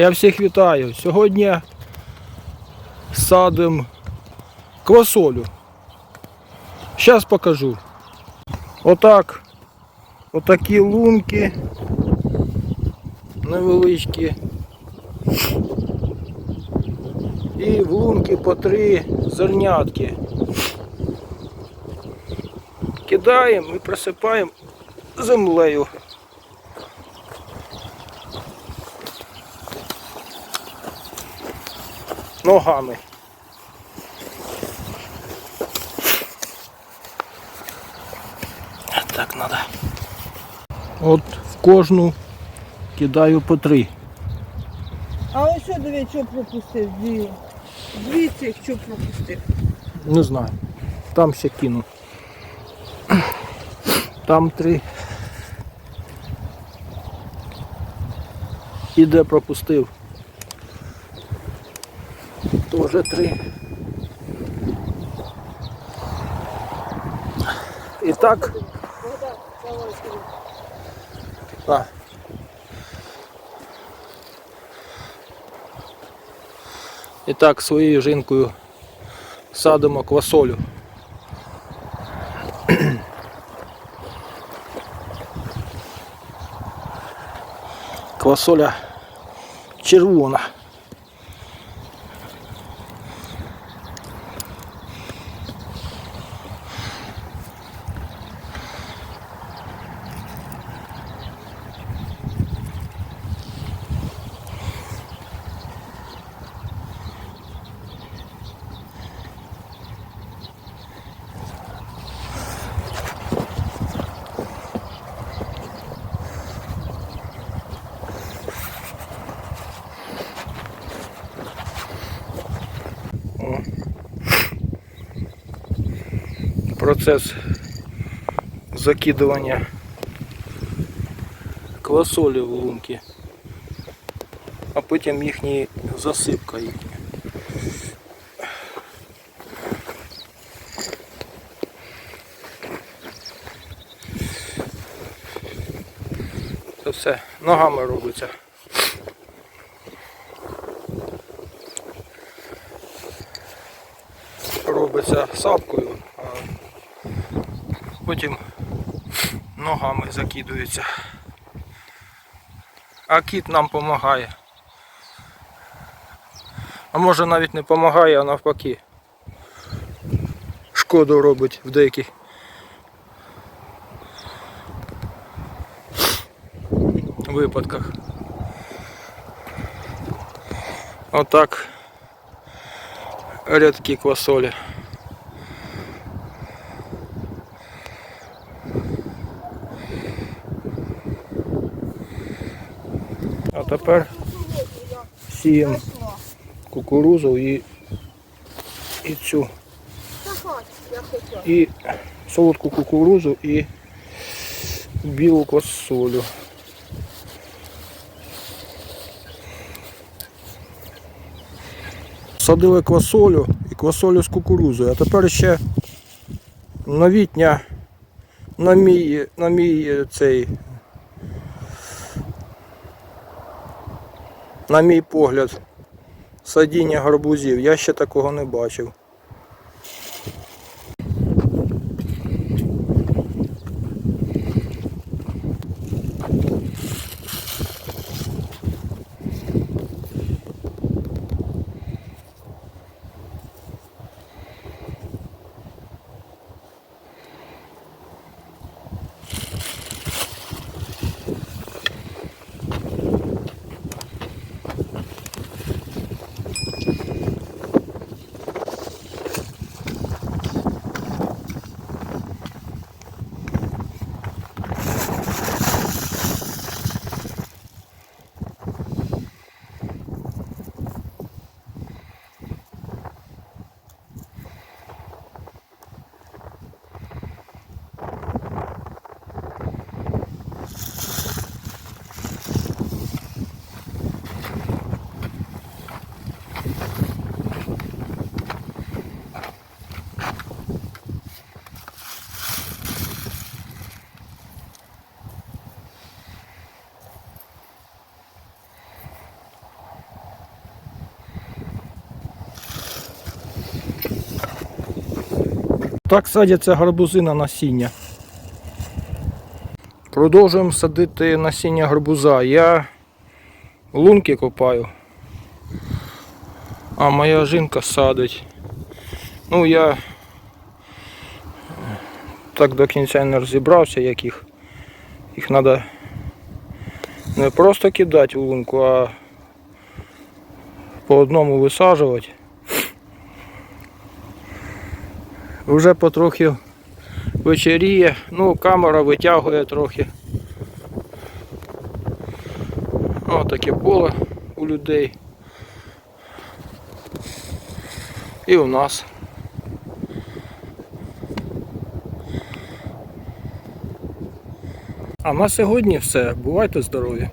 Я всіх вітаю. Сьогодні садимо квасолю. Зараз покажу. Отак. Отакі лунки. Невеличкі. І в лунки по три зернятки. Кидаємо і присипаємо землею. Ногами. Так надо. От в кожну кидаю по три. А ось що диви, що пропустив? Дві. Дві цих що пропустив. Не знаю. Там ще кину. Там три. І де пропустив. Тоже три. І так. А. І так своєю жінкою садимо квасолю. Квасоля червона. Процес закидування квасолі в лунки, а потім їхні засипка їхня. Це все ногами робиться. робиться сапкою, потім ногами закидується. А кіт нам допомагає. А може навіть не допомагає, а навпаки. Шкоду робить в деяких. Випадках. Отак рядки квасолі. Тепер сіємо кукурузу і, і цю, і солодку кукурузу і білу квасолю. Садили квасолю і квасолю з кукурузою, а тепер ще новітня на мій, на мій цей на мій погляд садіння гарбузів. Я ще такого не бачив. Так садяться гарбузи на насіння. Продовжуємо садити насіння гарбуза. Я лунки копаю. А моя жінка садить. Ну я так до кінця не розібрався, як їх. Їх треба не просто кидати в лунку, а по одному висаджувати. Вже потрохи вечеріє, ну камера витягує трохи. О, таке поле у людей. І у нас. А на сьогодні все. Бувайте здорові!